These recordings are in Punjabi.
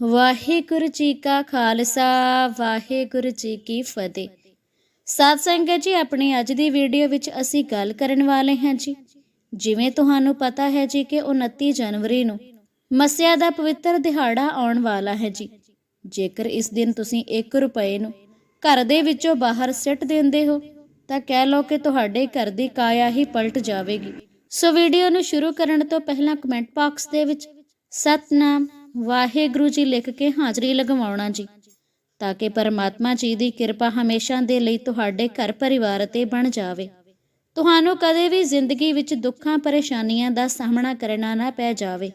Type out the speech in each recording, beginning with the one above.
ਵਾਹਿਗੁਰੂ ਜੀ ਕਾ ਖਾਲਸਾ, ਵਾਹਿਗੁਰੂ ਜੀ ਕੀ ਫਤਿਹ। ਸਾਧ ਸੰਗਤ ਜੀ, ਆਪਣੀ ਅੱਜ ਦੀ ਵੀਡੀਓ ਵਿੱਚ ਅਸੀਂ ਗੱਲ ਕਰਨ ਵਾਲੇ ਹਾਂ ਜੀ। ਜਿਵੇਂ ਤੁਹਾਨੂੰ ਪਤਾ ਹੈ ਜੀ ਕਿ 29 ਜਨਵਰੀ ਨੂੰ ਮੱਸਿਆ ਦਾ ਪਵਿੱਤਰ ਦਿਹਾੜਾ ਆਉਣ ਵਾਲਾ ਹੈ ਜੀ। ਜੇਕਰ ਇਸ ਦਿਨ ਤੁਸੀਂ 1 ਰੁਪਏ ਨੂੰ ਘਰ ਦੇ ਵਿੱਚੋਂ ਬਾਹਰ ਸਿੱਟ ਦਿੰਦੇ ਹੋ, ਤਾਂ ਕਹਿ ਲਓ ਕਿ ਤੁਹਾਡੇ ਘਰ ਦੀ ਕਾਇਆ ਹੀ ਪਲਟ ਜਾਵੇਗੀ। ਸੋ ਵੀਡੀਓ ਨੂੰ ਸ਼ੁਰੂ ਕਰਨ ਤੋਂ ਪਹਿਲਾਂ ਕਮੈਂਟ ਬਾਕਸ ਦੇ ਵਿੱਚ ਸਤਨਾਮ ਵਾਹਿਗੁਰੂ ਜੀ ਲਿਖ ਕੇ ਹਾਜ਼ਰੀ ਲਗਵਾਉਣਾ ਜੀ, ਤਾਂ ਕਿ ਪਰਮਾਤਮਾ ਜੀ ਦੀ ਕਿਰਪਾ ਹਮੇਸ਼ਾ ਦੇ ਲਈ ਤੁਹਾਡੇ ਘਰ ਪਰਿਵਾਰ ਤੇ ਬਣ ਜਾਵੇ। ਤੁਹਾਨੂੰ ਕਦੇ ਵੀ ਜ਼ਿੰਦਗੀ ਵਿੱਚ ਦੁੱਖਾਂ, ਪਰੇਸ਼ਾਨੀਆਂ ਦਾ ਸਾਹਮਣਾ ਕਰਨਾ ਨਾ ਪੈ ਜਾਵੇ।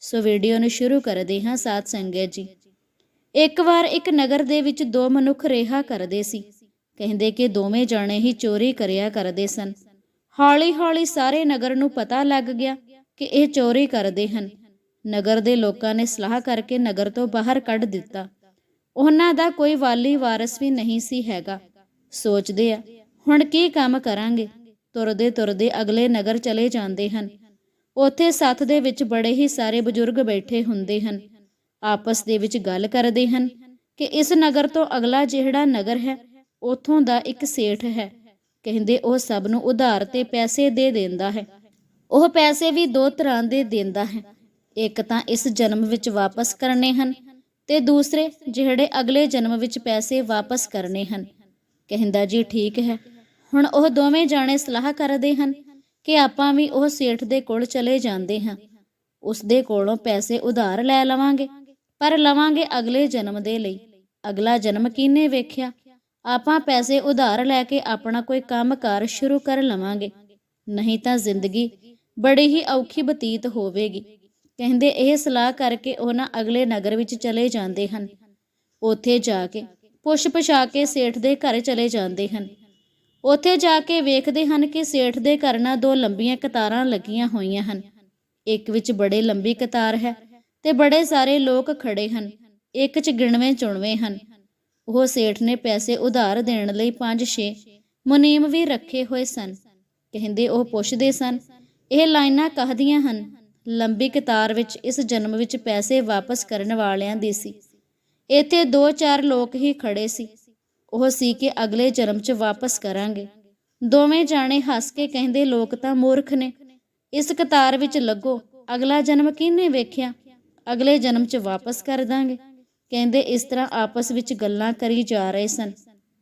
ਸੋ ਵੀਡੀਓ ਨੂੰ ਸ਼ੁਰੂ ਕਰਦੇ ਹਾਂ ਸਾਧ ਸੰਗਤ ਜੀ। ਇੱਕ ਵਾਰ ਇੱਕ ਨਗਰ ਦੇ ਵਿੱਚ ਦੋ ਮਨੁੱਖ ਰਿਹਾ ਕਰਦੇ ਸੀ। ਕਹਿੰਦੇ ਕਿ ਦੋਵੇਂ ਜਾਣੇ ਹੀ ਚੋਰੀ ਕਰਿਆ ਕਰਦੇ ਸਨ। ਹੌਲੀ-ਹੌਲੀ ਸਾਰੇ ਨਗਰ ਨੂੰ ਪਤਾ ਲੱਗ ਗਿਆ ਕਿ ਇਹ ਚੋਰੀ ਕਰਦੇ ਹਨ। ਨਗਰ ਦੇ ਲੋਕਾਂ ਨੇ ਸਲਾਹ ਕਰਕੇ ਨਗਰ ਤੋਂ ਬਾਹਰ ਕੱਢ ਦਿੱਤਾ। ਉਹਨਾਂ ਦਾ ਕੋਈ ਵਾਲੀ ਵਾਰਸ ਵੀ ਨਹੀਂ ਸੀ ਹੈਗਾ। ਸੋਚਦੇ ਆ, ਹੁਣ ਕੀ ਕੰਮ ਕਰਾਂਗੇ? ਤੁਰਦੇ ਤੁਰਦੇ ਅਗਲੇ ਨਗਰ ਚਲੇ ਜਾਂਦੇ ਹਨ। ਉੱਥੇ ਸੱਥ ਦੇ ਵਿੱਚ ਬੜੇ ਹੀ ਸਾਰੇ ਬਜ਼ੁਰਗ ਬੈਠੇ ਹੁੰਦੇ ਹਨ। ਆਪਸ ਦੇ ਵਿੱਚ ਗੱਲ ਕਰਦੇ ਹਨ ਕਿ ਇਸ ਨਗਰ ਤੋਂ ਅਗਲਾ ਜਿਹੜਾ ਨਗਰ ਹੈ, ਉਥੋਂ ਦਾ ਇੱਕ ਸੇਠ ਹੈ। ਕਹਿੰਦੇ ਉਹ ਸਭ ਨੂੰ ਉਧਾਰ ਤੇ ਪੈਸੇ ਦੇ ਦਿੰਦਾ ਹੈ। ਉਹ ਪੈਸੇ ਵੀ ਦੋ ਤਰ੍ਹਾਂ ਦੇ ਦਿੰਦਾ ਹੈ। ਇੱਕ ਤਾਂ ਇਸ ਜਨਮ ਵਿੱਚ ਵਾਪਸ ਕਰਨੇ ਹਨ ਤੇ ਦੂਸਰੇ, ਜਿਹੜੇ ਅਗਲੇ ਜਨਮ ਵਿੱਚ ਪੈਸੇ ਵਾਪਸ ਕਰਨੇ ਹਨ। ਕਹਿੰਦਾ, ਜੀ, ਠੀਕ ਹੈ। ਹੁਣ ਉਹ ਦੋਵੇਂ ਜਾਣੇ ਸਲਾਹ ਕਰਦੇ ਹਨ ਕਿ ਆਪਾਂ ਵੀ ਉਹ ਸੇਠ ਦੇ ਕੋਲ ਚਲੇ ਜਾਂਦੇ ਹਾਂ। ਉਸ ਦੇ ਕੋਲੋਂ ਪੈਸੇ ਉਧਾਰ ਲੈ ਲਵਾਂਗੇ, ਪਰ ਲਵਾਂਗੇ ਅਗਲੇ ਜਨਮ ਦੇ ਲਈ। ਅਗਲਾ ਜਨਮ ਕਿਹਨੇ ਵੇਖਿਆ? ਆਪਾਂ ਪੈਸੇ ਉਧਾਰ ਲੈ ਕੇ ਆਪਣਾ ਕੋਈ ਕੰਮਕਾਰ ਸ਼ੁਰੂ ਕਰ ਲਵਾਂਗੇ। ਨਹੀਂ ਤਾਂ ਜ਼ਿੰਦਗੀ ਬੜੀ ਹੀ ਔਖੀ ਬਤੀਤ ਹੋਵੇਗੀ। ਕਹਿੰਦੇ ਇਹ ਸਲਾਹ ਕਰਕੇ ਉਹਨਾਂ ਅਗਲੇ ਨਗਰ ਵਿੱਚ ਚਲੇ ਜਾਂਦੇ ਹਨ। ਉੱਥੇ ਜਾ ਕੇ ਪੁੱਛ ਪਛਾ ਕੇ ਸੇਠ ਦੇ ਘਰ ਚਲੇ ਜਾਂਦੇ ਹਨ। ਉੱਥੇ ਜਾ ਕੇ ਵੇਖਦੇ ਹਨ ਕਿ ਸੇਠ ਦੇ ਘਰ ਨਾਲ ਦੋ ਲੰਬੀਆਂ ਕਤਾਰਾਂ ਲੱਗੀਆਂ ਹੋਈਆਂ ਹਨ। ਇੱਕ ਵਿੱਚ ਬੜੇ ਲੰਬੀ ਕਤਾਰ ਹੈ ਤੇ ਬੜੇ ਸਾਰੇ ਲੋਕ ਖੜੇ ਹਨ। ਇੱਕ ਚ ਗਿਣਵੇਂ ਚੁਣਵੇਂ ਹਨ। ਉਹ ਸੇਠ ਨੇ ਪੈਸੇ ਉਧਾਰ ਦੇਣ ਲਈ 5-6 ਮੁਨੀਮ ਵੀ ਰੱਖੇ ਹੋਏ ਸਨ। ਕਹਿੰਦੇ ਉਹ ਪੁੱਛਦੇ ਸਨ, ਇਹ ਲਾਈਨਾਂ ਕਹਦੀਆਂ ਹਨ? ਲੰਬੀ ਕਤਾਰ ਵਿੱਚ ਇਸ ਜਨਮ ਵਿੱਚ ਪੈਸੇ ਵਾਪਸ ਕਰਨ ਵਾਲਿਆਂ ਦੀ ਸੀ। ਇੱਥੇ ਦੋ ਚਾਰ ਲੋਕ ਹੀ ਖੜੇ ਸੀ। ਉਹ ਸੀ ਕਿ ਅਗਲੇ ਜਨਮ 'ਚ ਵਾਪਸ ਕਰਾਂਗੇ। ਦੋਵੇਂ ਜਾਣੇ ਹੱਸ ਕੇ ਕਹਿੰਦੇ, ਲੋਕ ਤਾਂ ਮੂਰਖ ਨੇ। ਇਸ ਕਤਾਰ ਵਿੱਚ ਲੱਗੋ। ਅਗਲਾ ਜਨਮ ਕਿਹਨੇ ਵੇਖਿਆ? ਅਗਲੇ ਜਨਮ 'ਚ ਵਾਪਸ ਕਰ ਦਾਂਗੇ। ਕਹਿੰਦੇ, ਇਸ ਤਰ੍ਹਾਂ ਆਪਸ ਵਿੱਚ ਗੱਲਾਂ ਕਰੀ ਜਾ ਰਹੇ ਸਨ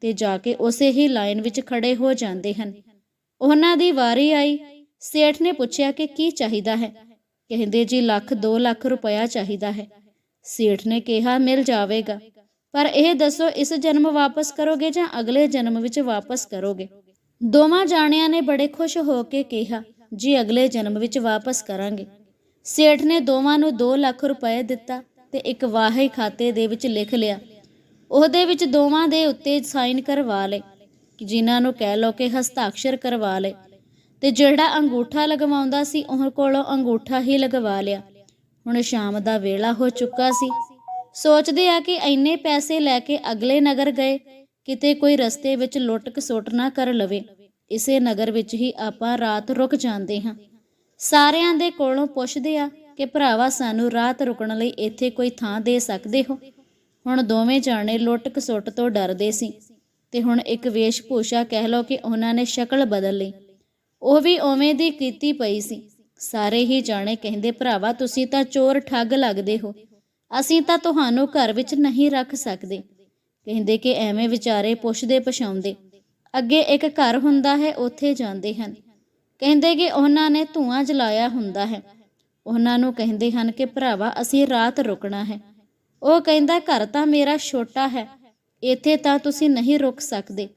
ਤੇ ਜਾ ਕੇ ਉਸੇ ਹੀ ਲਾਈਨ ਵਿੱਚ ਖੜੇ ਹੋ ਜਾਂਦੇ ਹਨ। ਉਹਨਾਂ ਦੀ ਵਾਰੀ ਆਈ। ਸੇਠ ਨੇ ਪੁੱਛਿਆ ਕਿ ਕੀ ਚਾਹੀਦਾ ਹੈ। ਕਹਿੰਦੇ ਜੀ ਲੱਖ 2 ਲੱਖ ਰੁਪਇਆ ਚਾਹੀਦਾ ਹੈ। ਸੇਠ ਨੇ ਕਿਹਾ, ਮਿਲ ਜਾਵੇਗਾ। ਪਰ ਇਹ ਦੱਸੋ, ਇਸ ਜਨਮ ਵਾਪਸ ਕਰੋਗੇ ਜਾਂ ਅਗਲੇ ਜਨਮ ਵਿੱਚ ਵਾਪਸ ਕਰੋਗੇ? ਦੋਵਾਂ ਜਾਣਿਆਂ ਨੇ ਬੜੇ ਖੁਸ਼ ਹੋ ਕੇ ਕਿਹਾ, ਜੀ ਅਗਲੇ ਜਨਮ ਵਿੱਚ ਵਾਪਸ ਕਰਾਂਗੇ। ਸੇਠ ਨੇ ਦੋਵਾਂ ਨੂੰ 2 ਲੱਖ ਰੁਪਏ ਦਿੱਤਾ ਤੇ ਇੱਕ ਵਾਹੀ ਖਾਤੇ ਦੇ ਵਿੱਚ ਲਿਖ ਲਿਆ। ਉਹਦੇ ਵਿੱਚ ਦੋਵਾਂ ਦੇ ਉੱਤੇ ਸਾਈਨ ਕਰਵਾ ਲਏ, ਜਿਨ੍ਹਾਂ ਨੂੰ ਕਹਿ ਲੋ ਕਿ ਹਸਤਾਖਰ ਕਰਵਾ ਲਏ। ਤੇ ਜਿਹੜਾ ਅੰਗੂਠਾ ਲਗਵਾਉਂਦਾ ਸੀ ਉਹ ਕੋਲੋਂ ਅੰਗੂਠਾ ਹੀ ਲਗਵਾ ਲਿਆ। ਹੁਣ ਸ਼ਾਮ ਦਾ ਵੇਲਾ ਹੋ ਚੁੱਕਾ ਸੀ। ਸੋਚਦੇ ਆ ਕਿ ਇੰਨੇ ਪੈਸੇ ਲੈ ਕੇ ਅਗਲੇ ਨਗਰ ਗਏ, ਕਿਤੇ ਕੋਈ ਰਸਤੇ ਵਿੱਚ ਲੁੱਟ ਕਸੁੱਟ ਨਾ ਕਰ ਲਵੇ। ਇਸੇ ਨਗਰ ਵਿੱਚ ਹੀ ਆਪਾਂ ਰਾਤ ਰੁਕ ਜਾਂਦੇ ਹਾਂ। ਸਾਰਿਆਂ ਦੇ ਕੋਲੋਂ ਪੁੱਛਦੇ ਆ ਕਿ ਭਰਾਵਾ, ਸਾਨੂੰ ਰਾਤ ਰੁਕਣ ਲਈ ਇੱਥੇ ਕੋਈ ਥਾਂ ਦੇ ਸਕਦੇ ਹੋ? ਹੁਣ ਦੋਵੇਂ ਜਾਣੇ ਲੁੱਟ ਕਸੁੱਟ ਤੋਂ ਡਰਦੇ ਸੀ। ਤੇ ਹੁਣ ਇੱਕ ਵੇਸ਼ ਭੂਸ਼ਾ ਕਹਿ ਲਓ ਕਿ ਉਹਨਾਂ ਨੇ ਸ਼ਕਲ ਬਦਲ ਲਈ। ਉਹ ਵੀ ਉਵੇਂ ਦੀ ਕੀਤੀ ਪਈ ਸੀ। ਸਾਰੇ ਹੀ ਜਾਣੇ ਕਹਿੰਦੇ, ਭਰਾਵਾ, ਤੁਸੀਂ ਤਾਂ ਚੋਰ ਠੱਗ ਲੱਗਦੇ ਹੋ। ਅਸੀਂ ਤਾਂ ਤੁਹਾਨੂੰ ਘਰ ਵਿੱਚ ਨਹੀਂ ਰੱਖ ਸਕਦੇ। ਕਹਿੰਦੇ ਕਿ ਐਵੇਂ ਵਿਚਾਰੇ ਪੁੱਛਦੇ ਪਛਾਉਂਦੇ। ਅੱਗੇ ਇੱਕ ਘਰ ਹੁੰਦਾ ਹੈ, ਉੱਥੇ ਜਾਂਦੇ ਹਨ। ਕਹਿੰਦੇ ਕਿ ਉਹਨਾਂ ਨੇ ਧੂਆਂ ਜਲਾਇਆ ਹੁੰਦਾ ਹੈ। ਉਹਨਾਂ ਨੂੰ ਕਹਿੰਦੇ ਹਨ ਕਿ, ਭਰਾਵਾ, ਅਸੀਂ ਰਾਤ ਰੁਕਣਾ ਹੈ। ਉਹ ਕਹਿੰਦਾ, ਘਰ ਤਾਂ ਮੇਰਾ ਛੋਟਾ ਹੈ। ਇੱਥੇ ਤਾਂ ਤੁਸੀਂ ਨਹੀਂ ਰੁਕ ਸਕਦੇ।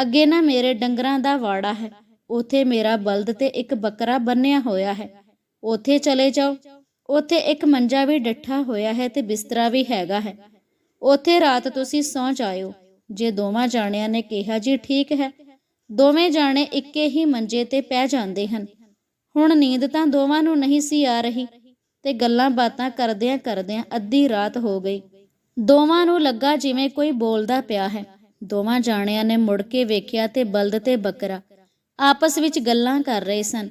ਅੱਗੇ ਨਾ ਮੇਰੇ ਡੰਗਰਾਂ ਦਾ ਵਾੜਾ ਹੈ। ਉਥੇ ਮੇਰਾ ਬਲਦ ਤੇ ਇੱਕ ਬੱਕਰਾ ਬੰਨਿਆ ਹੋਇਆ ਹੈ। ਉਥੇ ਚਲੇ ਜਾਓ। ਉਥੇ ਇੱਕ ਮੰਜਾ ਵੀ ਡੱਠਾ ਹੋਇਆ ਹੈ ਤੇ ਬਿਸਤਰਾ ਵੀ ਹੈਗਾ ਹੈ। ਉਥੇ ਰਾਤ ਤੁਸੀਂ ਸੌਂ ਜਾਇਓ। ਜੇ ਦੋਵਾਂ ਜਾਣਿਆਂ ਨੇ ਕਿਹਾ, ਜੀ ਠੀਕ ਹੈ। ਦੋਵੇਂ ਜਾਣੇ ਇੱਕੇ ਹੀ ਮੰਜੇ ਤੇ ਪੈ ਜਾਂਦੇ ਹਨ। ਹੁਣ ਨੀਂਦ ਤਾਂ ਦੋਵਾਂ ਨੂੰ ਨਹੀਂ ਸੀ ਆ ਰਹੀ ਤੇ ਗੱਲਾਂ ਬਾਤਾਂ ਕਰਦਿਆਂ ਕਰਦਿਆਂ ਅੱਧੀ ਰਾਤ ਹੋ ਗਈ। ਦੋਵਾਂ ਨੂੰ ਲੱਗਾ ਜਿਵੇਂ ਕੋਈ ਬੋਲਦਾ ਪਿਆ ਹੈ। ਦੋਵਾਂ ਜਾਣਿਆਂ ਨੇ ਮੁੜ ਕੇ ਵੇਖਿਆ ਤੇ ਬਲਦ ਤੇ ਬੱਕਰਾ। ਆਪਸ ਵਿੱਚ ਗੱਲਾਂ ਕਰ ਰਹੇ ਸਨ।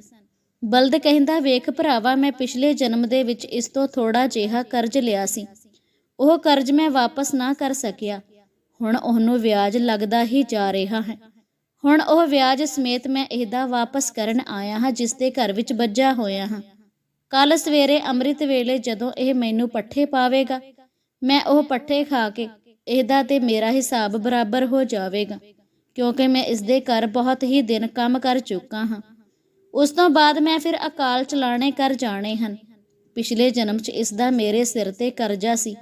ਬਲਦ ਕਹਿੰਦਾ, ਵੇਖ ਭਰਾਵਾ, ਮੈਂ ਪਿਛਲੇ ਜਨਮ ਦੇ ਵਿੱਚ ਇਸ ਤੋਂ ਥੋੜਾ ਜਿਹਾ ਕਰਜ਼ ਲਿਆ ਸੀ। ਉਹ ਕਰਜ਼ ਮੈਂ ਵਾਪਸ ਨਾ ਕਰ ਸਕਿਆ। ਹੁਣ ਉਹਨੂੰ ਵਿਆਜ ਲੱਗਦਾ ਹੀ ਜਾ ਰਿਹਾ ਹੈ। ਹੁਣ ਉਹ ਵਿਆਜ ਸਮੇਤ ਮੈਂ ਇਹਦਾ ਵਾਪਸ ਕਰਨ ਆਇਆ ਹਾਂ, ਜਿਸ ਦੇ ਘਰ ਵਿੱਚ ਬੱਜਾ ਹੋਇਆ ਹਾਂ। ਕੱਲ ਸਵੇਰੇ ਅੰਮ੍ਰਿਤ ਵੇਲੇ ਜਦੋਂ ਇਹ ਮੈਨੂੰ ਪੱਠੇ ਪਾਵੇਗਾ, ਮੈਂ ਉਹ ਪੱਠੇ ਖਾ ਕੇ ਇਹਦਾ ਤੇ ਮੇਰਾ ਹਿਸਾਬ ਬਰਾਬਰ ਹੋ ਜਾਵੇਗਾ। ਕਿਉਂਕਿ ਮੈਂ ਇਸ ਦੇ ਘਰ ਬਹੁਤ ਹੀ ਦਿਨ ਕੰਮ ਕਰ ਚੁੱਕਾ ਹਾਂ। ਉਸ ਤੋਂ ਬਾਅਦ ਮੈਂ ਫਿਰ ਅਕਾਲ ਚਲਾਣੇ ਕਰ ਜਾਣੇ ਹਨ। ਪਿਛਲੇ ਜਨਮ 'ਚ ਇਸ ਦਾ ਮੇਰੇ ਸਿਰ ਤੇ ਕਰਜ਼ਾ ਸੀ।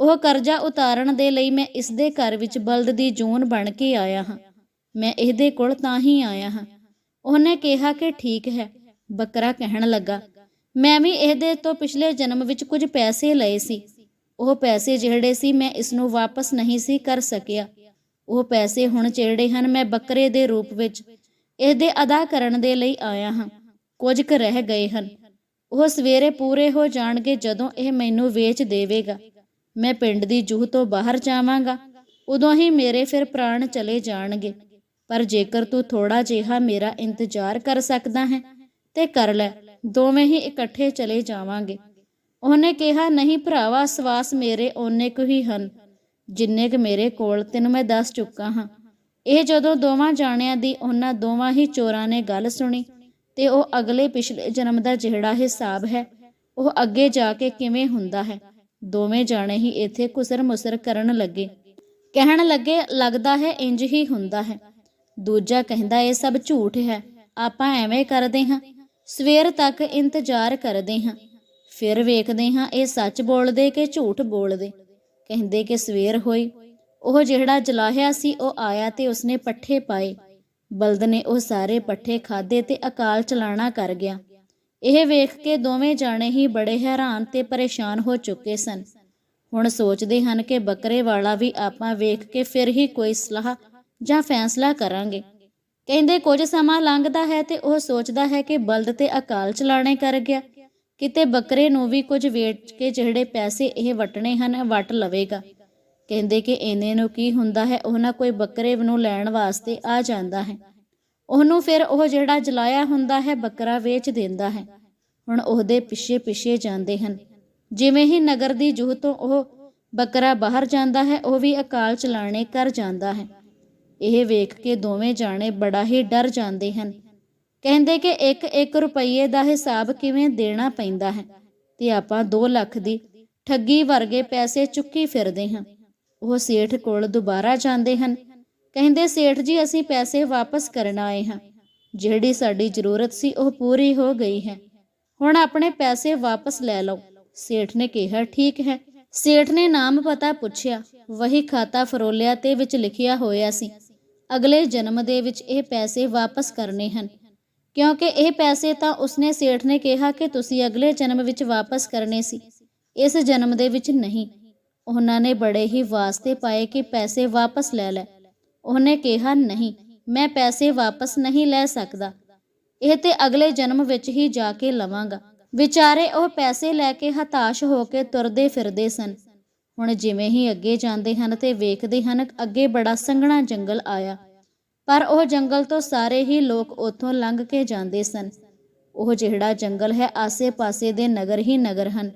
ਉਹ ਕਰਜ਼ਾ ਉਤਾਰਨ ਦੇ ਲਈ ਮੈਂ ਇਸ ਦੇ ਘਰ ਵਿੱਚ ਬਲਦ ਦੀ ਜੂਨ ਬਣ ਕੇ ਆਇਆ ਹਾਂ। ਮੈਂ ਇਹਦੇ ਕੋਲ ਤਾਂ ਹੀ ਆਇਆ ਹਾਂ। ਉਹਨੇ ਕਿਹਾ ਕਿ ਠੀਕ ਹੈ, ਬੱਕਰਾ ਕਹਿਣ ਲੱਗਾ। ਮੈਂ ਵੀ ਇਹਦੇ ਤੋਂ ਪਿਛਲੇ ਜਨਮ ਵਿੱਚ ਕੁਝ ਪੈਸੇ ਲਏ ਸੀ। ਉਹ ਪੈਸੇ ਜਿਹੜੇ ਸੀ ਮੈਂ ਇਸ ਨੂੰ ਵਾਪਸ ਨਹੀਂ ਸੀ ਕਰ ਸਕਿਆ। ਉਹ ਪੈਸੇ ਹੁਣ ਜਿਹੜੇ ਹਨ, ਮੈਂ ਬੱਕਰੇ ਦੇ ਰੂਪ ਵਿੱਚ ਇਹਦੇ ਅਦਾ ਕਰਨ ਦੇ ਲਈ ਆਇਆ ਹਾਂ, ਕੁਝ ਕੁ ਰਹਿ ਗਏ ਹਨ। ਉਹ ਸਵੇਰੇ ਪੂਰੇ ਹੋ ਜਾਣਗੇ ਜਦੋਂ ਇਹ ਮੈਨੂੰ ਵੇਚ ਦੇਵੇਗਾ। ਮੈਂ ਪਿੰਡ ਦੀ ਜੂਹ ਤੋਂ ਬਾਹਰ ਜਾਵਾਂਗਾ, ਉਦੋਂ ਹੀ ਮੇਰੇ ਫਿਰ ਪ੍ਰਾਣ ਚਲੇ ਜਾਣਗੇ। ਪਰ ਜੇਕਰ ਤੂੰ ਥੋੜਾ ਜਿਹਾ ਮੇਰਾ ਇੰਤਜ਼ਾਰ ਕਰ ਸਕਦਾ ਹੈ, ਤੇ ਕਰ ਲੈ, ਦੋਵੇਂ ਹੀ ਇਕੱਠੇ ਚਲੇ ਜਾਵਾਂਗੇ। ਉਹਨੇ ਕਿਹਾ, ਨਹੀਂ ਭਰਾਵਾ, ਸਵਾਸ ਮੇਰੇ ਓਨੇ ਕੁ ਹੀ ਹਨ। ਜਿੰਨੇ ਕੁ ਮੇਰੇ ਕੋਲ, ਤੈਨੂੰ ਮੈਂ ਦੱਸ ਚੁੱਕਾ ਹਾਂ। ਇਹ ਜਦੋਂ ਦੋਵਾਂ ਜਾਣਿਆਂ ਦੀ ਉਹਨਾਂ ਦੋਵਾਂ ਹੀ ਚੋਰਾਂ ਨੇ ਗੱਲ ਸੁਣੀ, ਤੇ ਉਹ ਅਗਲੇ ਪਿਛਲੇ ਜਨਮ ਦਾ ਜਿਹੜਾ ਹਿਸਾਬ ਹੈ, ਉਹ ਅੱਗੇ ਜਾ ਕੇ ਕਿਵੇਂ ਹੁੰਦਾ ਹੈ? ਦੋਵੇਂ ਜਾਣੇ ਹੀ ਇੱਥੇ ਕੁਸਰ ਮੁਸਰ ਕਰਨ ਲੱਗੇ। ਕਹਿਣ ਲੱਗੇ, ਲੱਗਦਾ ਹੈ ਇੰਜ ਹੀ ਹੁੰਦਾ ਹੈ। ਦੂਜਾ ਕਹਿੰਦਾ, ਇਹ ਸਭ ਝੂਠ ਹੈ। ਆਪਾਂ ਐਵੇਂ ਕਰਦੇ ਹਾਂ। ਸਵੇਰ ਤੱਕ ਇੰਤਜ਼ਾਰ ਕਰਦੇ ਹਾਂ। ਫਿਰ ਵੇਖਦੇ ਹਾਂ ਇਹ ਸੱਚ ਬੋਲਦੇ ਕਿ ਝੂਠ ਬੋਲਦੇ। ਕਹਿੰਦੇ ਕਿ ਸਵੇਰ ਹੋਈ। ਉਹ ਜਿਹੜਾ ਜਲਾਹਿਆ ਸੀ, ਉਹ ਆਇਆ ਤੇ ਉਸਨੇ ਪੱਠੇ ਪਾਏ। ਬਲਦ ਨੇ ਉਹ ਸਾਰੇ ਪੱਠੇ ਖਾਦੇ ਤੇ ਅਕਾਲ ਚਲਾਣਾ ਕਰ ਗਿਆ। ਇਹ ਵੇਖ ਕੇ ਦੋਵੇਂ ਜਾਣੇ ਹੀ ਬੜੇ ਹੈਰਾਨ ਤੇ ਪਰੇਸ਼ਾਨ ਹੋ ਚੁੱਕੇ ਸਨ। ਹੁਣ ਸੋਚਦੇ ਹਨ ਕਿ ਬੱਕਰੇ ਵਾਲਾ ਵੀ ਆਪਾਂ ਵੇਖ ਕੇ ਫਿਰ ਹੀ ਕੋਈ ਸਲਾਹ ਜਾਂ ਫੈਸਲਾ ਕਰਾਂਗੇ। ਕਹਿੰਦੇ, ਕੁਝ ਸਮਾਂ ਲੰਘਦਾ ਹੈ ਤੇ ਉਹ ਸੋਚਦਾ ਹੈ ਕਿ ਬਲਦ ਤੇ ਅਕਾਲ ਚਲਾਣੇ ਕਰ ਗਿਆ। ਕਿਤੇ ਬੱਕਰੇ ਨੂੰ ਵੀ ਕੁਝ ਵੇਚ ਕੇ ਜਿਹੜੇ ਪੈਸੇ ਇਹ ਵਟਣੇ ਹਨ ਵਟ ਲਵੇਗਾ। ਕਹਿੰਦੇ ਕਿ ਇਹਨੇ ਨੂੰ ਕੀ ਹੁੰਦਾ ਹੈ, ਉਹਨਾਂ ਕੋਈ ਬੱਕਰੇ ਨੂੰ ਲੈਣ ਵਾਸਤੇ ਆ ਜਾਂਦਾ ਹੈ। ਉਹਨੂੰ ਫਿਰ ਉਹ ਜਿਹੜਾ ਜਲਾਇਆ ਹੁੰਦਾ ਹੈ, ਬੱਕਰਾ ਵੇਚ ਦਿੰਦਾ ਹੈ। ਹੁਣ ਉਹਦੇ ਪਿੱਛੇ ਪਿੱਛੇ ਜਾਂਦੇ ਹਨ। ਜਿਵੇਂ ਹੀ ਨਗਰ ਦੀ ਜੂਹ ਤੋਂ ਉਹ ਬੱਕਰਾ ਬਾਹਰ ਜਾਂਦਾ ਹੈ, ਉਹ ਵੀ ਅਕਾਲ ਚਲਾਣੇ ਕਰ ਜਾਂਦਾ ਹੈ। ਇਹ ਵੇਖ ਕੇ ਦੋਵੇਂ ਜਾਣੇ ਬੜਾ ਹੀ ਡਰ ਜਾਂਦੇ ਹਨ। ਕਹਿੰਦੇ ਕਿ ਇੱਕ ਇੱਕ ਰੁਪਈਏ ਦਾ ਹਿਸਾਬ ਕਿਵੇਂ ਦੇਣਾ ਪੈਂਦਾ ਹੈ? ਤੇ ਆਪਾਂ 2 ਲੱਖ ਦੀ ਠੱਗੀ ਵਰਗੇ ਪੈਸੇ ਚੁੱਕੀ ਫਿਰਦੇ ਹਾਂ। ਉਹ ਸੇਠ ਕੋਲ ਦੁਬਾਰਾ ਜਾਂਦੇ ਹਨ। ਕਹਿੰਦੇ, ਸੇਠ ਜੀ, ਅਸੀਂ ਪੈਸੇ ਵਾਪਸ ਕਰਨ ਆਏ ਹਾਂ। ਜਿਹੜੀ ਸਾਡੀ ਜ਼ਰੂਰਤ ਸੀ, ਉਹ ਪੂਰੀ ਹੋ ਗਈ ਹੈ। ਹੁਣ ਆਪਣੇ ਪੈਸੇ ਵਾਪਸ ਲੈ ਲਓ। ਸੇਠ ਨੇ ਕਿਹਾ, ਠੀਕ ਹੈ। ਸੇਠ ਨੇ ਨਾਮ ਪਤਾ ਪੁੱਛਿਆ। ਵਹੀ ਖਾਤਾ ਫਰੋਲਿਆ ਤੇ ਵਿੱਚ ਲਿਖਿਆ ਹੋਇਆ ਸੀ, ਅਗਲੇ ਜਨਮ ਦੇ ਵਿੱਚ ਇਹ ਪੈਸੇ ਵਾਪਸ ਕਰਨੇ ਹਨ। ਕਿਉਂਕਿ ਇਹ ਪੈਸੇ ਤਾਂ ਉਸਨੇ ਸੇਠ ਨੇ ਕਿਹਾ ਕਿ ਤੁਸੀਂ ਅਗਲੇ ਜਨਮ ਵਿੱਚ ਵਾਪਸ ਕਰਨੇ ਸੀ। ਇਸ ਜਨਮ ਦੇ ਵਿੱਚ ਨਹੀਂ। ਉਹਨਾਂ ਨੇ ਬੜੇ ਹੀ ਵਾਸਤੇ ਪਾਏ ਕਿ ਪੈਸੇ ਵਾਪਸ ਲੈ ਲੈ। ਉਹਨੇ ਕਿਹਾ, ਨਹੀਂ, ਮੈਂ ਪੈਸੇ ਵਾਪਸ ਨਹੀਂ ਲੈ ਸਕਦਾ। ਇਹ ਤੇ ਅਗਲੇ ਜਨਮ ਵਿੱਚ ਹੀ ਜਾ ਕੇ ਲਵਾਂਗਾ। ਵਿਚਾਰੇ ਉਹ ਪੈਸੇ ਲੈ ਕੇ ਹਤਾਸ਼ ਹੋ ਕੇ ਤੁਰਦੇ ਫਿਰਦੇ ਸਨ। ਹੁਣ ਜਿਵੇਂ ਹੀ ਅੱਗੇ ਜਾਂਦੇ ਹਨ ਤੇ ਵੇਖਦੇ ਹਨ, ਅੱਗੇ ਬੜਾ ਸੰਘਣਾ ਜੰਗਲ ਆਇਆ। ਪਰ ਉਹ ਜੰਗਲ ਤੋਂ ਸਾਰੇ ਹੀ ਲੋਕ ਉੱਥੋਂ ਲੰਘ ਕੇ ਜਾਂਦੇ ਸਨ। ਉਹ ਜਿਹੜਾ ਜੰਗਲ ਹੈ, ਆਸੇ-ਪਾਸੇ ਦੇ ਨਗਰ ਹੀ ਨਗਰ ਹਨ।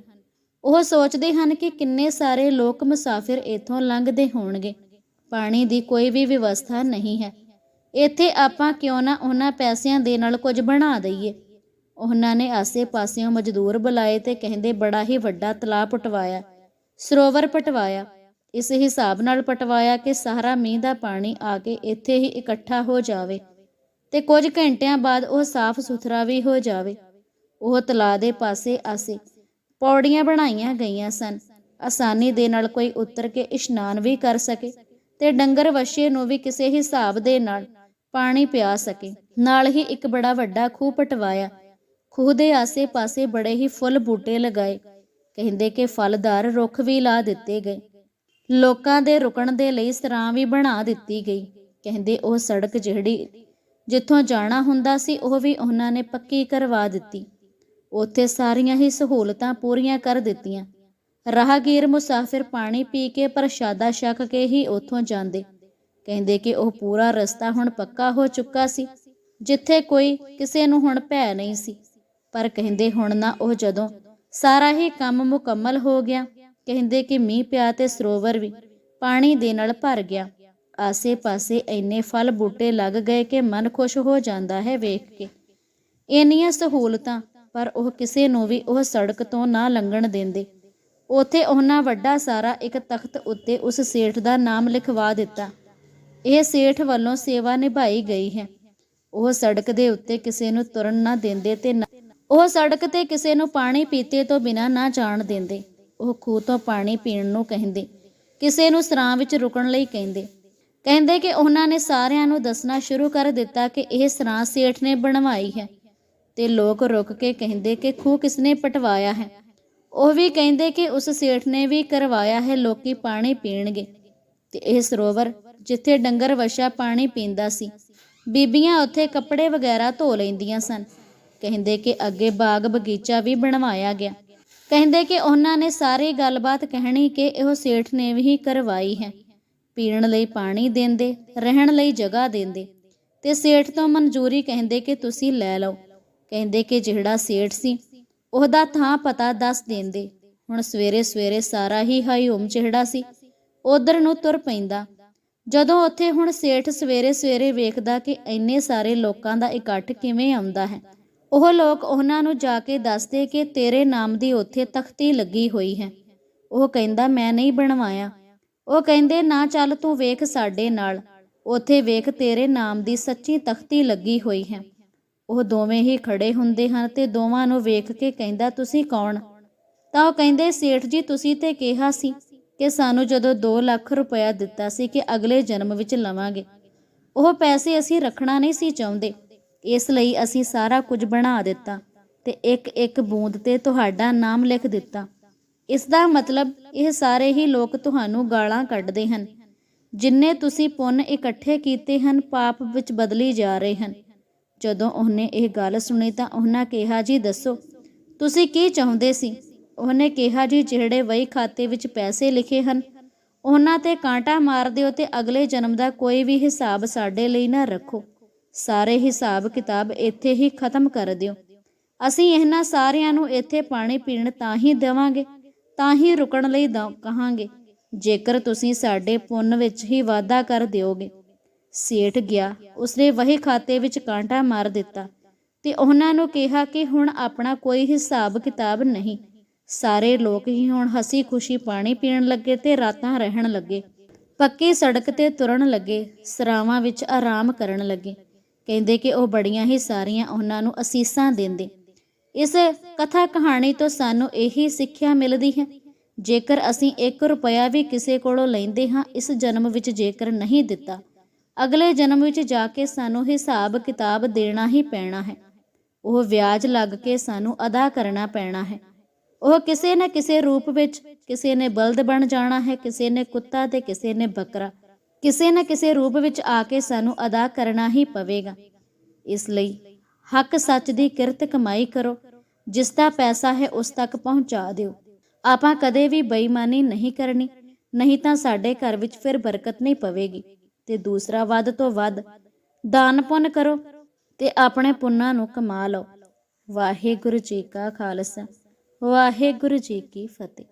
ਉਹ ਸੋਚਦੇ ਹਨ ਕਿ ਕਿੰਨੇ ਸਾਰੇ ਲੋਕ ਮੁਸਾਫਿਰ ਇੱਥੋਂ ਲੰਘਦੇ ਹੋਣਗੇ। ਪਾਣੀ ਦੀ ਕੋਈ ਵੀ ਵਿਵਸਥਾ ਨਹੀਂ ਹੈ। ਇੱਥੇ ਆਪਾਂ ਕਿਉਂ ਨਾ ਉਹਨਾਂ ਪੈਸਿਆਂ ਦੇ ਨਾਲ ਕੁਝ ਬਣਾ ਦਈਏ? ਉਹਨਾਂ ਨੇ ਆਸੇ-ਪਾਸਿਓਂ ਮਜ਼ਦੂਰ ਬੁਲਾਏ ਤੇ ਕਹਿੰਦੇ, ਬੜਾ ਹੀ ਵੱਡਾ ਤਲਾਬ ਪਟਵਾਇਆ, ਸਰੋਵਰ ਪਟਵਾਇਆ। ਇਸ ਹਿਸਾਬ ਨਾਲ ਪਟਵਾਇਆ ਕਿ ਸਾਰਾ ਮੀਂਹ ਦਾ ਪਾਣੀ ਆ ਕੇ ਇੱਥੇ ਹੀ ਇਕੱਠਾ ਹੋ ਜਾਵੇ ਤੇ ਕੁਝ ਘੰਟਿਆਂ ਬਾਅਦ ਉਹ ਸਾਫ਼ ਸੁਥਰਾ ਵੀ ਹੋ ਜਾਵੇ। ਉਹ ਤਲਾ ਦੇ ਪਾਸੇ ਆਸੇ ਪੌੜੀਆਂ ਬਣਾਈਆਂ ਗਈਆਂ ਸਨ। ਆਸਾਨੀ ਦੇ ਨਾਲ ਕੋਈ ਉਤਰ ਕੇ ਇਸ਼ਨਾਨ ਵੀ ਕਰ ਸਕੇ ਤੇ ਡੰਗਰ ਵਛੇ ਨੂੰ ਵੀ ਕਿਸੇ ਹਿਸਾਬ ਦੇ ਨਾਲ ਪਾਣੀ ਪਿਆ ਸਕੇ। ਨਾਲ ਹੀ ਇੱਕ ਬੜਾ ਵੱਡਾ ਖੂਹ ਪਟਵਾਇਆ। ਖੂਹ ਦੇ ਆਸੇ-ਪਾਸੇ ਬੜੇ ਹੀ ਫੁੱਲ ਬੂਟੇ ਲਗਾਏ। ਕਹਿੰਦੇ ਕਿ ਫਲਦਾਰ ਰੁੱਖ ਵੀ ਲਾ ਦਿੱਤੇ ਗਏ। ਲੋਕਾਂ ਦੇ ਰੁਕਣ ਦੇ ਲਈ ਸਰਾਂ ਵੀ ਬਣਾ ਦਿੱਤੀ ਗਈ। ਕਹਿੰਦੇ ਉਹ ਸੜਕ ਜਿਹੜੀ ਜਿੱਥੋਂ ਜਾਣਾ ਹੁੰਦਾ ਸੀ, ਉਹ ਵੀ ਉਹਨਾਂ ਨੇ ਪੱਕੀ ਕਰਵਾ ਦਿੱਤੀ। ਉੱਥੇ ਸਾਰੀਆਂ ਹੀ ਸਹੂਲਤਾਂ ਪੂਰੀਆਂ ਕਰ ਦਿੱਤੀਆਂ। ਰਾਹਗੀਰ ਮੁਸਾਫਿਰ ਪਾਣੀ ਪੀ ਕੇ ਪ੍ਰਸ਼ਾਦਾ ਛਕ ਕੇ ਹੀ ਉੱਥੋਂ ਜਾਂਦੇ। ਕਹਿੰਦੇ ਕਿ ਉਹ ਪੂਰਾ ਰਸਤਾ ਹੁਣ ਪੱਕਾ ਹੋ ਚੁੱਕਾ ਸੀ, ਜਿੱਥੇ ਕੋਈ ਕਿਸੇ ਨੂੰ ਹੁਣ ਭੈ ਨਹੀਂ ਸੀ। ਪਰ ਕਹਿੰਦੇ ਹੁਣ ਨਾ ਉਹ ਜਦੋਂ ਸਾਰਾ ਹੀ ਕੰਮ ਮੁਕੰਮਲ ਹੋ ਗਿਆ ਕਹਿੰਦੇ ਕਿ ਮੀਂਹ ਪਿਆ ਤੇ ਸਰੋਵਰ ਵੀ ਪਾਣੀ ਦੇ ਨਾਲ ਭਰ ਗਿਆ। ਆਸੇ-ਪਾਸੇ ਇੰਨੇ ਫਲ ਬੂਟੇ ਲੱਗ ਗਏ ਕਿ ਮਨ ਖੁਸ਼ ਹੋ ਜਾਂਦਾ ਹੈ ਵੇਖ ਕੇ। ਇੰਨੀਆਂ ਸਹੂਲਤਾਂ, ਪਰ ਉਹ ਕਿਸੇ ਨੂੰ ਵੀ ਉਹ ਸੜਕ ਤੋਂ ਨਾ ਲੰਘਣ ਦਿੰਦੇ। ਉਥੇ ਉਹਨਾਂ ਵੱਡਾ ਸਾਰਾ ਇੱਕ ਤਖਤ ਉੱਤੇ ਉਸ ਸੇਠ ਦਾ ਨਾਮ ਲਿਖਵਾ ਦਿੱਤਾ। ਇਹ ਸੇਠ ਵੱਲੋਂ ਸੇਵਾ ਨਿਭਾਈ ਗਈ ਹੈ। ਉਹ ਸੜਕ ਦੇ ਉੱਤੇ ਕਿਸੇ ਨੂੰ ਤੁਰਨ ਨਾ ਦਿੰਦੇ ਤੇ ਨਾ- ਉਹ ਸੜਕ ਤੇ ਕਿਸੇ ਨੂੰ ਪਾਣੀ ਪੀਤੇ ਤੋਂ ਬਿਨਾਂ ਨਾ ਜਾਣ ਦਿੰਦੇ। ਉਹ ਖੂਹ ਤੋਂ ਪਾਣੀ ਪੀਣ ਨੂੰ ਕਹਿੰਦੇ, ਕਿਸੇ ਨੂੰ ਸਰਾਂ ਵਿੱਚ ਰੁਕਣ ਲਈ ਕਹਿੰਦੇ। ਕਹਿੰਦੇ ਕਿ ਉਹਨਾਂ ਨੇ ਸਾਰਿਆਂ ਨੂੰ ਦੱਸਣਾ ਸ਼ੁਰੂ ਕਰ ਦਿੱਤਾ ਕਿ ਇਹ ਸਰਾਂ ਸੇਠ ਨੇ ਬਣਵਾਈ ਹੈ। ਤੇ ਲੋਕ ਰੁਕ ਕੇ ਕਹਿੰਦੇ ਕਿ ਖੂਹ ਕਿਸਨੇ ਪਟਵਾਇਆ ਹੈ। ਉਹ ਵੀ ਕਹਿੰਦੇ ਕਿ ਉਸ ਸੇਠ ਨੇ ਵੀ ਕਰਵਾਇਆ ਹੈ, ਲੋਕੀ ਪਾਣੀ ਪੀਣਗੇ। ਤੇ ਇਹ ਸਰੋਵਰ ਜਿੱਥੇ ਡੰਗਰ ਵਸ਼ਾ ਪਾਣੀ ਪੀਂਦਾ ਸੀ, ਬੀਬੀਆਂ ਉੱਥੇ ਕੱਪੜੇ ਵਗੈਰਾ ਧੋ ਲੈਂਦੀਆਂ ਸਨ। ਕਹਿੰਦੇ ਕਿ ਅੱਗੇ ਬਾਗ ਬਗੀਚਾ ਵੀ ਬਣਵਾਇਆ ਗਿਆ। ਕਹਿੰਦੇ ਕਿ ਉਹਨਾਂ ਨੇ ਸਾਰੀ ਗੱਲਬਾਤ ਕਹਿਣੀ ਕਿ ਇਹੋ ਸੇਠ ਨੇ ਵੀ ਕਰਵਾਈ ਹੈ। ਪੀਣ ਲਈ ਪਾਣੀ ਦਿੰਦੇ, ਰਹਿਣ ਲਈ ਜਗ੍ਹਾ ਦਿੰਦੇ। ਤੇ ਸੇਠ ਤੋਂ ਮਨਜ਼ੂਰੀ ਕਹਿੰਦੇ ਕਿ ਤੁਸੀਂ ਲੈ ਲਓ। ਕਹਿੰਦੇ ਕਿ ਜਿਹੜਾ ਸੇਠ ਸੀ, ਉਹਦਾ ਥਾਂ ਪਤਾ ਦੱਸ ਦਿੰਦੇ। ਹੁਣ ਸਵੇਰੇ ਸਵੇਰੇ ਸਾਰਾ ਹੀ ਹਾਈਓਮ ਚਿਹੜਾ ਸੀ। ਉਧਰ ਨੂੰ ਤੁਰ ਪੈਂਦਾ। ਜਦੋਂ ਉੱਥੇ ਹੁਣ ਸੇਠ ਸਵੇਰੇ ਸਵੇਰੇ ਵੇਖਦਾ ਕਿ ਇੰਨੇ ਸਾਰੇ ਲੋਕਾਂ ਦਾ ਇਕੱਠ ਕਿਵੇਂ ਆਉਂਦਾ ਹੈ। ਉਹ ਲੋਕ ਉਹਨਾਂ ਨੂੰ ਜਾ ਕੇ ਦੱਸਦੇ ਕਿ ਤੇਰੇ ਨਾਮ ਦੀ ਉੱਥੇ ਤਖਤੀ ਲੱਗੀ ਹੋਈ ਹੈ। ਉਹ ਕਹਿੰਦਾ, ਮੈਂ ਨਹੀਂ ਬਣਵਾਇਆ। ਉਹ ਕਹਿੰਦੇ, ਨਾ ਚੱਲ ਤੂੰ ਵੇਖ ਸਾਡੇ ਨਾਲ। ਉੱਥੇ ਵੇਖ, ਤੇਰੇ ਨਾਮ ਦੀ ਸੱਚੀ ਤਖਤੀ ਲੱਗੀ ਹੋਈ ਹੈ। ਉਹ ਦੋਵੇਂ ਹੀ ਖੜੇ ਹੁੰਦੇ ਹਨ ਤੇ ਦੋਵਾਂ ਨੂੰ ਵੇਖ ਕੇ ਕਹਿੰਦਾ, ਤੁਸੀਂ ਕੌਣ? ਤਾਂ ਉਹ ਕਹਿੰਦੇ, ਸੇਠ ਜੀ, ਤੁਸੀਂ ਤੇ ਕਿਹਾ ਸੀ ਕਿ ਸਾਨੂੰ ਜਦੋਂ 2 ਲੱਖ ਰੁਪਇਆ ਦਿੱਤਾ ਸੀ ਕਿ ਅਗਲੇ ਜਨਮ ਵਿੱਚ ਲਵਾਂਗੇ। ਉਹ ਪੈਸੇ ਅਸੀਂ ਰੱਖਣਾ ਨਹੀਂ ਸੀ ਚਾਹੁੰਦੇ। ਇਸ ਲਈ ਅਸੀਂ ਸਾਰਾ ਕੁਝ ਬਣਾ ਦਿੱਤਾ ਤੇ ਇੱਕ ਇੱਕ ਬੂੰਦ ਤੇ ਤੁਹਾਡਾ ਨਾਮ ਲਿਖ ਦਿੱਤਾ। ਇਸ ਦਾ ਮਤਲਬ ਇਹ ਸਾਰੇ ਹੀ ਲੋਕ ਤੁਹਾਨੂੰ ਗਾਲਾਂ ਕੱਢਦੇ ਹਨ। ਜਿੰਨੇ ਤੁਸੀਂ ਪੁੰਨ ਇਕੱਠੇ ਕੀਤੇ ਹਨ, ਪਾਪ ਵਿੱਚ ਬਦਲੀ ਜਾ ਰਹੇ ਹਨ। ਜਦੋਂ ਉਹਨੇ ਇਹ ਗੱਲ ਸੁਣੀ ਤਾਂ ਉਹਨਾਂ ਕਿਹਾ, ਜੀ ਦੱਸੋ, ਤੁਸੀਂ ਕੀ ਚਾਹੁੰਦੇ ਸੀ? ਉਹਨੇ ਕਿਹਾ, ਜੀ ਜਿਹੜੇ ਵਹੀ ਖਾਤੇ ਵਿੱਚ ਪੈਸੇ ਲਿਖੇ ਹਨ, ਉਹਨਾਂ ਤੇ ਕਾਂਟਾ ਮਾਰ ਦਿਓ ਤੇ ਅਗਲੇ ਜਨਮ ਦਾ ਕੋਈ ਵੀ ਹਿਸਾਬ ਸਾਡੇ ਲਈ ਨਾ ਰੱਖੋ। ਸਾਰੇ ਹਿਸਾਬ ਕਿਤਾਬ ਇੱਥੇ ਹੀ ਖਤਮ ਕਰ ਦਿਓ। ਅਸੀਂ ਇਹਨਾਂ ਸਾਰਿਆਂ ਨੂੰ ਇੱਥੇ ਪਾਣੀ ਪੀਣ ਤਾਂ ਹੀ ਦੇਵਾਂਗੇ, ਤਾਂ ਹੀ ਰੁਕਣ ਲਈ ਦ- ਕਹਾਂਗੇ। ਜੇਕਰ ਤੁਸੀਂ ਸਾਡੇ ਪੁੰਨ ਵਿੱਚ ਹੀ ਵਾਧਾ ਕਰ ਦਿਓਗੇ। ਸੇਠ ਗਿਆ, ਉਸਨੇ ਵਹੀ ਖਾਤੇ ਵਿੱਚ ਕਾਂਟਾ ਮਾਰ ਦਿੱਤਾ ਤੇ ਉਹਨਾਂ ਨੂੰ ਕਿਹਾ ਕਿ ਹੁਣ ਆਪਣਾ ਕੋਈ ਹਿਸਾਬ ਕਿਤਾਬ ਨਹੀਂ। ਸਾਰੇ ਲੋਕ ਹੀ ਹੁਣ ਹਸੀ ਖੁਸ਼ੀ ਪਾਣੀ ਪੀਣ ਲੱਗੇ ਤੇ ਰਾਤਾਂ ਰਹਿਣ ਲੱਗੇ। ਪੱਕੀ ਸੜਕ ਤੇ ਤੁਰਨ ਲੱਗੇ, ਸਰਾਵਾਂ ਵਿੱਚ ਆਰਾਮ ਕਰਨ ਲੱਗੇ। ਕਹਿੰਦੇ ਕਿ ਉਹ ਬੜੀਆਂ ਹੀ ਸਾਰੀਆਂ ਉਹਨਾਂ ਨੂੰ ਅਸੀਸਾਂ ਦਿੰਦੇ। ਇਸ ਕਥਾ ਕਹਾਣੀ ਤੋਂ ਸਾਨੂੰ ਇਹੀ ਸਿੱਖਿਆ ਮਿਲਦੀ ਹੈ। ਜੇਕਰ ਅਸੀਂ 1 ਰੁਪਇਆ ਵੀ ਕਿਸੇ ਕੋਲੋਂ ਲੈਂਦੇ ਹਾਂ, ਇਸ ਜਨਮ ਵਿੱਚ ਜੇਕਰ ਨਹੀਂ ਦਿੱਤਾ, ਅਗਲੇ ਜਨਮ ਵਿੱਚ ਜਾ ਕੇ ਸਾਨੂੰ ਹਿਸਾਬ ਕਿਤਾਬ ਦੇਣਾ ਹੀ ਪੈਣਾ ਹੈ। ਉਹ ਵਿਆਜ ਲੱਗ ਕੇ ਸਾਨੂੰ ਅਦਾ ਕਰਨਾ ਪੈਣਾ ਹੈ। ਉਹ ਕਿਸੇ ਨਾ ਕਿਸੇ ਰੂਪ ਵਿੱਚ, ਕਿਸੇ ਨੇ ਬਲਦ ਬਣ ਜਾਣਾ ਹੈ, ਕਿਸੇ ਨੇ ਕੁੱਤਾ ਤੇ ਕਿਸੇ ਨੇ ਬੱਕਰਾ। ਕਿਸੇ ਨਾ ਕਿਸੇ ਰੂਪ ਵਿੱਚ ਆ ਕੇ ਸਾਨੂੰ ਅਦਾ ਕਰਨਾ ਹੀ ਪਵੇਗਾ। ਇਸ ਲਈ ਹੱਕ ਸੱਚ ਦੀ ਕਿਰਤ ਕਮਾਈ ਕਰੋ, ਜਿਸ ਦਾ ਪੈਸਾ ਹੈ ਉਸ ਤੱਕ ਪਹੁੰਚਾ ਦਿਓ। ਆਪਾਂ ਕਦੇ ਵੀ ਬੇਈਮਾਨੀ ਨਹੀਂ ਕਰਨੀ, ਨਹੀਂ ਤਾਂ ਸਾਡੇ ਘਰ ਵਿੱਚ ਫਿਰ ਬਰਕਤ ਨਹੀਂ ਪਵੇਗੀ। ਤੇ ਦੂਸਰਾ ਵੱਧ ਤੋਂ ਵੱਧ ਦਾਨ ਪੁੰਨ ਕਰੋ ਤੇ ਆਪਣੇ ਪੁੰਨਾਂ ਨੂੰ ਕਮਾ ਲਓ। ਵਾਹਿਗੁਰੂ ਜੀ ਕਾ ਖਾਲਸਾ, ਵਾਹਿਗੁਰੂ ਜੀ ਕੀ ਫਤਿਹ।